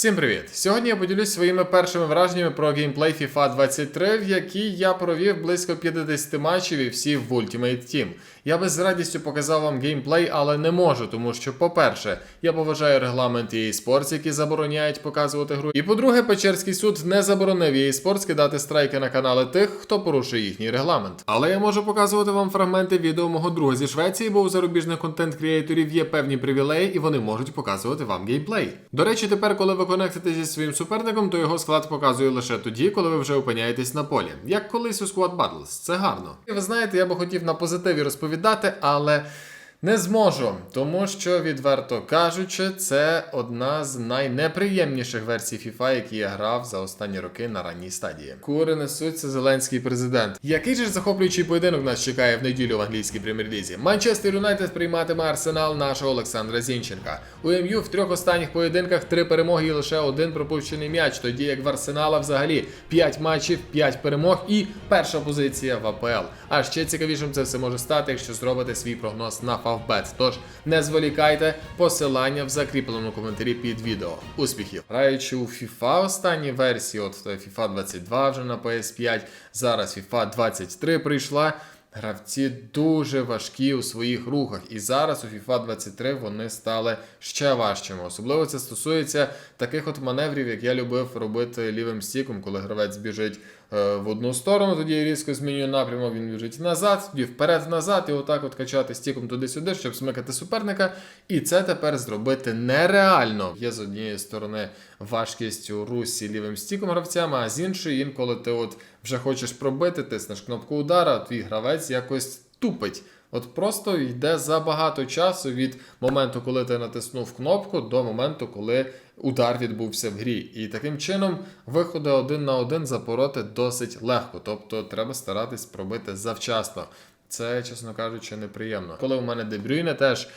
Всім привіт! Сьогодні я поділюсь своїми першими враженнями про геймплей FIFA 23, в якій я провів близько 50 матчів і всі в Ultimate Team. Я би з радістю показав вам геймплей, але не можу, тому що, по-перше, я поважаю регламент EA Sports, які забороняють показувати гру. І по-друге, Печерський суд не заборонив EA Sports кидати страйки на канали тих, хто порушує їхній регламент. Але я можу показувати вам фрагменти відео мого друга зі Швеції, бо у зарубіжних контент-кріейторів є певні привілеї, і вони можуть показувати вам геймплей. До речі, тепер, коли ви конектите зі своїм суперником, то його склад показує лише тоді, коли ви вже опиняєтесь на полі. Як колись у Squad Battles. Це гарно. І ви знаєте, я би хотів на позитиві розповідати, але. Не зможу, тому що, відверто кажучи, це одна з найнеприємніших версій FIFA, які я грав за останні роки на ранній стадії. Кури несуться зеленський президент. Який же захоплюючий поєдинок нас чекає в неділю в англійській прем'єр-лізі? Манчестер Юнайтед прийматиме арсенал нашого Олександра Зінченка. У МЮ в трьох останніх поєдинках три перемоги і лише один пропущений м'яч, тоді як в Арсенала взагалі 5 матчів, 5 перемог і перша позиція в АПЛ. А ще цікавішим це все може стати, якщо зробите свій прогноз на Favbet. Тож не зволікайте, посилання в закріпленому коментарі під відео. Успіхів! Граючи у FIFA останній версії, от FIFA 22 вже на PS5, зараз FIFA 23 прийшла. Гравці дуже важкі у своїх рухах, і зараз у FIFA 23 вони стали ще важчими. Особливо це стосується таких от маневрів, як я любив робити лівим стіком, коли гравець біжить е, в одну сторону, тоді я різко змінюю напрямок, він біжить назад, тоді вперед-назад, і отак от качати стіком туди-сюди, щоб смикати суперника. І це тепер зробити нереально. Є з однієї сторони важкість у русі лівим стіком гравцями, а з іншої, інколи ти от вже хочеш пробити, тиснеш кнопку удара, твій гравець якось тупить. От просто йде забагато часу від моменту, коли ти натиснув кнопку, до моменту, коли удар відбувся в грі. І таким чином виходи один на один запороти досить легко. Тобто треба старатись пробити завчасно. Це, чесно кажучи, неприємно. Коли у мене Дебрюйне теж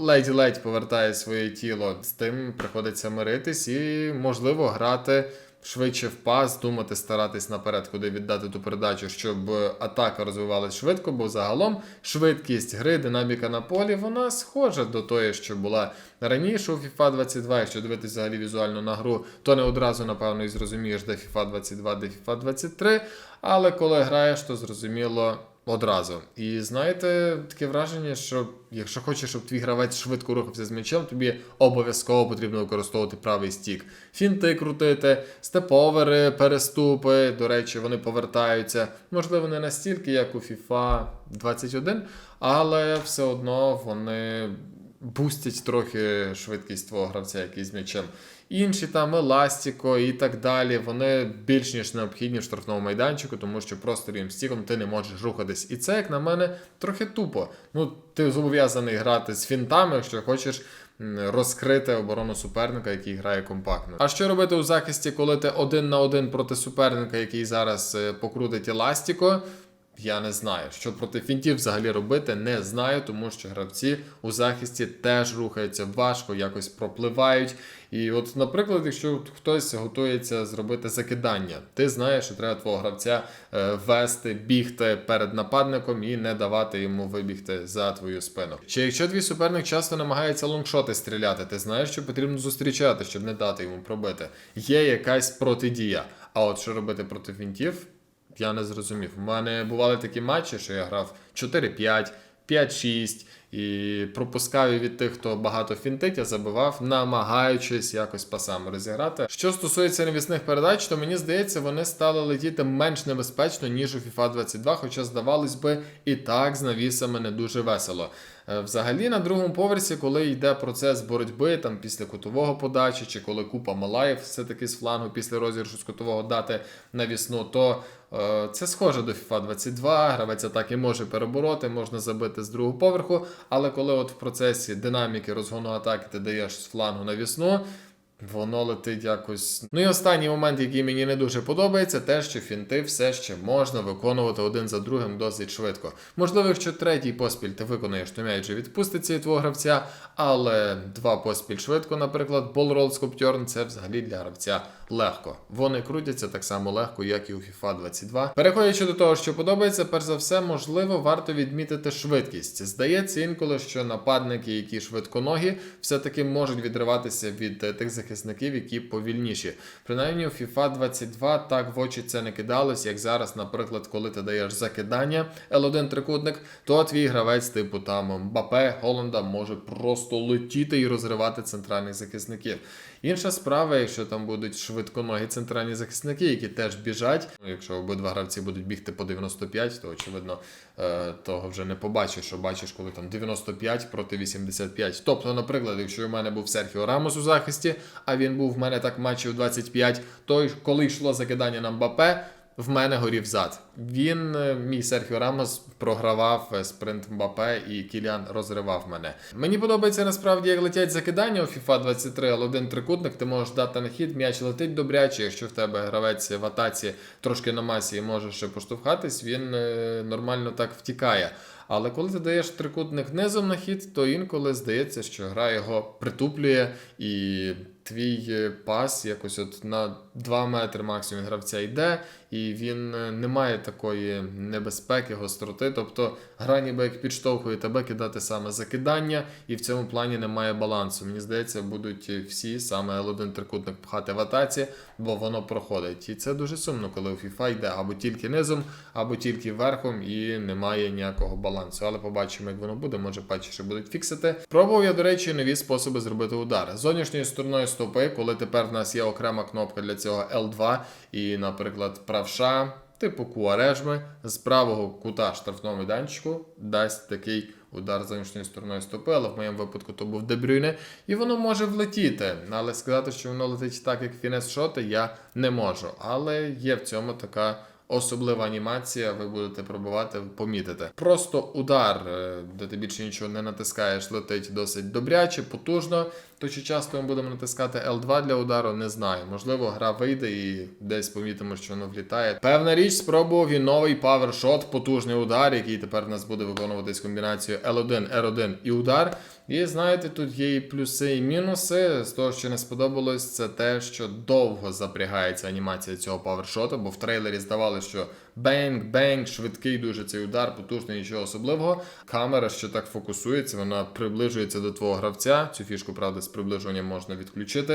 ледь-ледь повертає своє тіло, з тим приходиться миритись і, можливо, грати швидше в пас, думати, старатись наперед, куди віддати ту передачу, щоб атака розвивалась швидко, бо загалом швидкість гри, динаміка на полі, вона схожа до тої, що була раніше у FIFA 22. Якщо дивитися взагалі візуально на гру, то не одразу, напевно, і зрозумієш, де FIFA 22, де FIFA 23. Але коли граєш, то зрозуміло. Одразу. І знаєте, таке враження, що якщо хочеш, щоб твій гравець швидко рухався з м'ячем, тобі обов'язково потрібно використовувати правий стік. Фінти крутити, степовери, переступи. До речі, вони повертаються. Можливо, не настільки, як у FIFA 21, але все одно вони бустять трохи швидкість твого гравця, який з м'ячем. Інші там еластіко і так далі. Вони більш ніж необхідні в штрафному майданчику, тому що просто рівним стіком ти не можеш рухатись. І це, як на мене, трохи тупо. Ну, ти зобов'язаний грати з фінтами, якщо хочеш розкрити оборону суперника, який грає компактно. А що робити у захисті, коли ти один на один проти суперника, який зараз е, покрутить еластіко? Я не знаю, що проти фінтів взагалі робити, не знаю, тому що гравці у захисті теж рухаються важко, якось пропливають. І от, наприклад, якщо хтось готується зробити закидання, ти знаєш, що треба твого гравця е, вести, бігти перед нападником і не давати йому вибігти за твою спину. Чи якщо твій суперник часто намагається лонгшоти стріляти, ти знаєш, що потрібно зустрічати, щоб не дати йому пробити. Є якась протидія. А от що робити проти фінтів? Я не зрозумів. У мене бували такі матчі, що я грав 4-5, 5-6 і пропускав від тих, хто багато фінтить, я забивав, намагаючись якось пасами розіграти. Що стосується навісних передач, то мені здається, вони стали летіти менш небезпечно, ніж у FIFA 22, хоча, здавалось би, і так з навісами не дуже весело. Е, Взагалі на другому поверсі, коли йде процес боротьби, там після кутового подачі, чи коли купа Малаєв все-таки з флангу після розіграшу з кутового дати навісну, то е, це схоже до FIFA 22, гравець атаки може перебороти, можна забити з другого поверху, але коли от в процесі динаміки розгону атаки ти даєш з флангу навісну, Воно летить якось. Ну і останній момент, який мені не дуже подобається, те, що фінти все ще можна виконувати один за другим досить швидко. Можливо, якщо третій поспіль ти виконуєш, то м'яч відпуститься від твого гравця, але два поспіль швидко, наприклад, Ball Roll це взагалі для гравця легко. Вони крутяться так само легко, як і у FIFA 22. Переходячи до того, що подобається, перш за все, можливо, варто відмітити швидкість. Здається інколи, що нападники, які швидконогі, все-таки можуть відриватися від е, тих захисників, захисників, які повільніші. Принаймні у FIFA 22 так в очі це не кидалось, як зараз, наприклад, коли ти даєш закидання L1 трикутник, то твій гравець, типу там Мбапе, Голланда, може просто летіти і розривати центральних захисників. Інша справа, якщо там будуть швидконогі центральні захисники, які теж біжать. Ну, якщо обидва гравці будуть бігти по 95, то очевидно е, того вже не побачиш, що бачиш, коли там 95 проти 85. Тобто, наприклад, якщо у мене був Серхіо Рамос у захисті, а він був в мене так матчів 25, то коли йшло закидання на Мбапе, в мене горів зад. Він, е, мій Серхіо Рамос, програвав е, спринт Мбапе і Кілян розривав мене. Мені подобається насправді, як летять закидання у FIFA 23, але один трикутник ти можеш дати на хід, м'яч летить добряче. Якщо в тебе гравець в атаці трошки на масі і може ще поштовхатись, він е, нормально так втікає. Але коли ти даєш трикутник низом на хід, то інколи здається, що гра його притуплює і твій е, пас якось от на 2 метри максимум гравця йде, і він е, не має такої небезпеки, гостроти. Тобто гра ніби як підштовхує тебе кидати саме закидання, і в цьому плані немає балансу. Мені здається, будуть всі саме L1 трикутник пхати в атаці, бо воно проходить. І це дуже сумно, коли у FIFA йде або тільки низом, або тільки верхом, і немає ніякого балансу. Але побачимо, як воно буде. Може, патчі ще будуть фіксити. Пробував я, до речі, нові способи зробити удар. Зовнішньою стороною стопи, коли тепер в нас є окрема кнопка для цього L2, і, наприклад, правша. Типу куарежми з правого кута штрафного майданчику дасть такий удар зовнішньою стороною стопи, але в моєму випадку то був Дебрюйне, і воно може влетіти. Але сказати, що воно летить так, як фінес шоти, я не можу. Але є в цьому така особлива анімація, ви будете пробувати помітити. Просто удар, е, де ти більше нічого не натискаєш, летить досить добряче, потужно. То чи часто ми будемо натискати L2 для удару, не знаю. Можливо, гра вийде і десь помітимо, що воно влітає. Певна річ, спробував і новий павершот, потужний удар, який тепер в нас буде виконуватись комбінацією L1, R1 і удар. І знаєте, тут є і плюси, і мінуси. З того, що не сподобалось, це те, що довго запрягається анімація цього павершота, бо в трейлері здавалося, що бенг-бенг, швидкий дуже цей удар, потужний, нічого особливого. Камера, що так фокусується, вона приближується до твого гравця. Цю фішку, правда, з приближенням можна відключити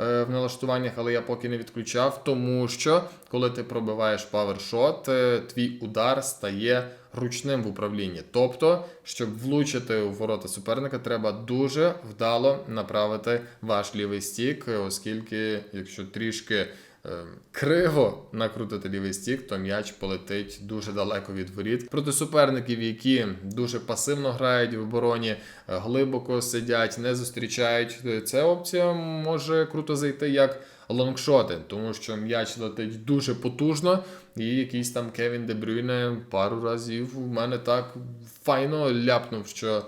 е, в налаштуваннях, але я поки не відключав, тому що коли ти пробиваєш павершот, е, твій удар стає ручним в управлінні. Тобто, щоб влучити у ворота суперника, треба дуже вдало направити ваш лівий стік, оскільки, якщо трішки. Е, Криво накрутити лівий стік, то м'яч полетить дуже далеко від воріт. Проти суперників, які дуже пасивно грають в обороні, е, глибоко сидять, не зустрічають. е, Ця опція може круто зайти як лонгшоти, тому що м'яч летить дуже потужно, і якийсь там Кевін Дебрюйне пару разів у мене так файно ляпнув, що.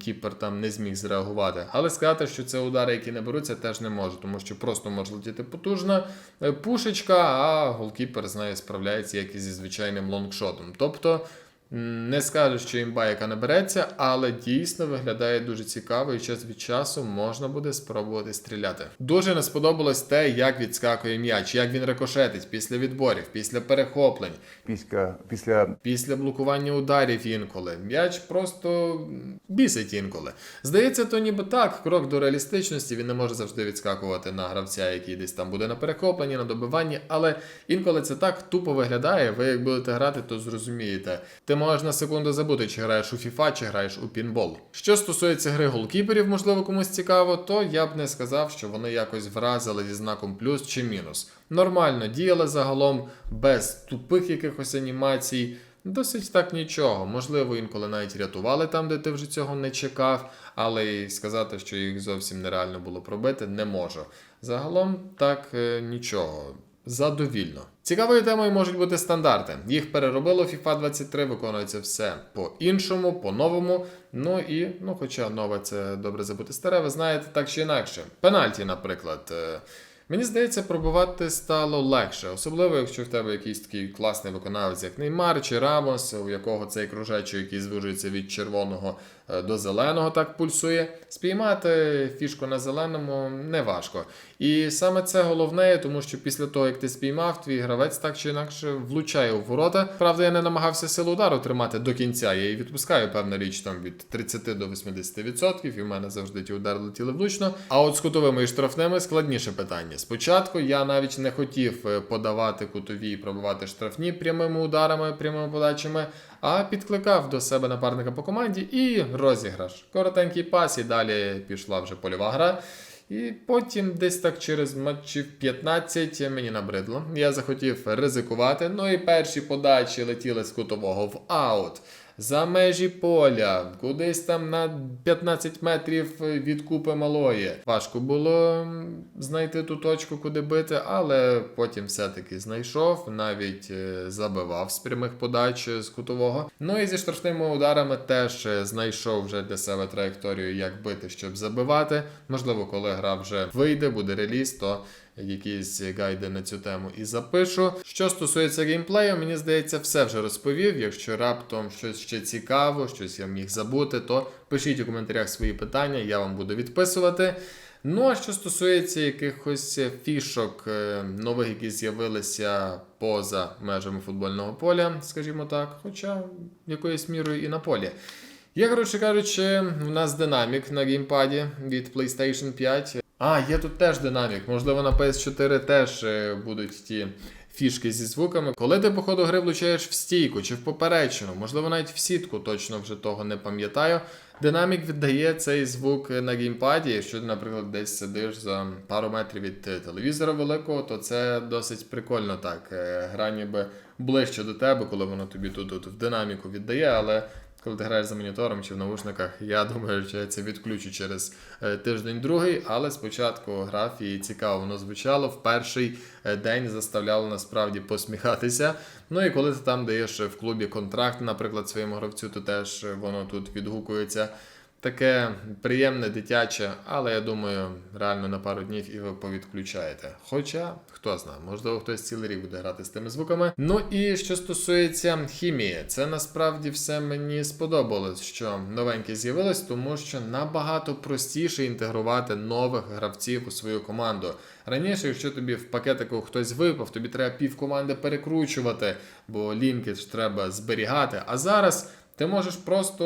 Кіпер там не зміг зреагувати. Але сказати, що це удари, які не беруться, теж не можу, тому що просто може летіти потужна е, пушечка, а голкіпер з нею справляється як і зі звичайним лонгшотом. Тобто не скажу, що імба, яка не береться, але дійсно виглядає дуже цікаво, і час від часу можна буде спробувати стріляти. Дуже не сподобалось те, як відскакує м'яч, як він рикошетить після відборів, після перехоплень, Після, після після блокування ударів інколи. М'яч просто бісить інколи. Здається, то ніби так, крок до реалістичності. Він не може завжди відскакувати на гравця, який десь там буде на перехопленні, на добиванні, але інколи це так тупо виглядає. Ви як будете грати, то зрозумієте. Можеш на секунду забути, чи граєш у FIFA, чи граєш у пінбол. Що стосується гри голкіперів, можливо, комусь цікаво, то я б не сказав, що вони якось вразили зі знаком плюс чи мінус. Нормально діяли загалом, без тупих якихось анімацій. Досить так нічого. Можливо, інколи навіть рятували там, де ти вже цього не чекав, але й сказати, що їх зовсім нереально було пробити, не можу. Загалом так е, нічого. Задовільно. Цікавою темою можуть бути стандарти. Їх переробило FIFA 23, виконується все по-іншому, по-новому. Ну і, ну, хоча нове це добре забути старе, ви знаєте, так чи інакше. Пенальті, наприклад. Мені здається, пробувати стало легше, особливо якщо в тебе якийсь такий класний виконавець, як Неймар чи Рамос, у якого цей кружечок, який звужується від червоного е, до зеленого так пульсує. Спіймати фішку на зеленому не важко. І саме це головне, тому що після того, як ти спіймав, твій гравець так чи інакше влучає у ворота. Правда, я не намагався силу удару тримати до кінця. Я її відпускаю, певна річ там від 30 до 80%, і в мене завжди ті удари летіли влучно. А от з кутовими і штрафними складніше питання. Спочатку я навіть не хотів е, подавати кутові і пробивати штрафні прямими ударами, прямими подачами, а підкликав до себе напарника по команді і розіграш. Коротенький пас, і далі пішла вже польова гра. І потім десь так через матчів 15 мені набридло. Я захотів ризикувати. Ну і перші подачі летіли з кутового в аут. За межі поля, кудись там на 15 метрів від купи малої. Важко було знайти ту точку, куди бити, але потім все-таки знайшов, навіть е, забивав з прямих подач е, з кутового. Ну і зі штрафними ударами теж е, знайшов вже для себе траєкторію, як бити, щоб забивати. Можливо, коли гра вже вийде, буде реліз, то якісь гайди на цю тему і запишу. Що стосується геймплею, мені здається, все вже розповів. Якщо раптом щось ще цікаво, щось я міг забути, то пишіть у коментарях свої питання, я вам буду відписувати. Ну а що стосується якихось фішок е, нових, які з'явилися поза межами футбольного поля, скажімо так, хоча якоюсь мірою і на полі. Є, коротше кажучи, у нас динамік на геймпаді від PlayStation 5. А, є тут теж динамік. Можливо, на PS4 теж е, будуть ті фішки зі звуками. Коли ти по ходу гри влучаєш в стійку чи в поперечину, можливо, навіть в сітку, точно вже того не пам'ятаю. Динамік віддає цей звук на геймпаді. Якщо ти, наприклад, десь сидиш за пару метрів від е, телевізора великого, то це досить прикольно так. Е, Гра ніби ближче до тебе, коли воно тобі тут, тут в динаміку віддає, але коли ти граєш за монітором чи в наушниках, я думаю, що я це відключу через е, тиждень-другий, але спочатку графії цікаво воно звучало. В перший е, день заставляло насправді посміхатися. Ну і коли ти там даєш в клубі контракт, наприклад, своєму гравцю, то теж е, воно тут відгукується. Таке приємне, дитяче, але я думаю, реально на пару днів і ви повідключаєте. Хоча, хто знає, можливо, хтось цілий рік буде грати з тими звуками. Ну і що стосується хімії, це насправді все мені сподобалось, що новеньке з'явилось, тому що набагато простіше інтегрувати нових гравців у свою команду. Раніше, якщо тобі в пакетику хтось випав, тобі треба пів команди перекручувати, бо лінки ж треба зберігати. А зараз. Ти можеш просто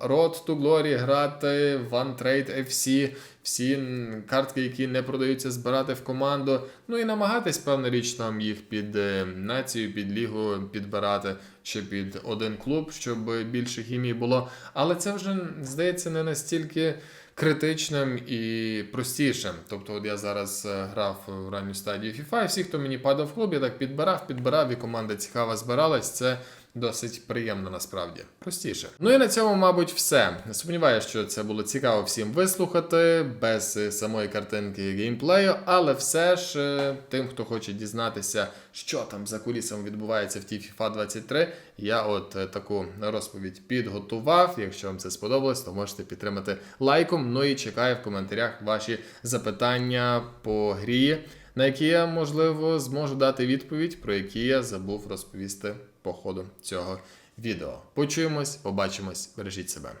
Road to Glory грати в OneTrade FC, всі картки, які не продаються, збирати в команду. Ну і намагатись, певна річ, там їх під е, націю, під лігу підбирати чи під один клуб, щоб більше хімії було. Але це вже здається не настільки критичним і простішим. Тобто, от я зараз е, грав в ранню стадію FIFA, і всі, хто мені падав в клуб, я так підбирав, підбирав, і команда цікава збиралась. Це досить приємно насправді. Простіше. Ну і на цьому, мабуть, все. Сподіваюся, що це було цікаво всім вислухати, без е, самої картинки геймплею, але все ж е, тим, хто хоче дізнатися, що там за кулісами відбувається в тій FIFA 23, я от е, таку розповідь підготував. Якщо вам це сподобалось, то можете підтримати лайком. Ну і чекаю в коментарях ваші запитання по грі, на які я, можливо, зможу дати відповідь, про які я забув розповісти по ходу цього відео. Почуємось, побачимось, бережіть себе.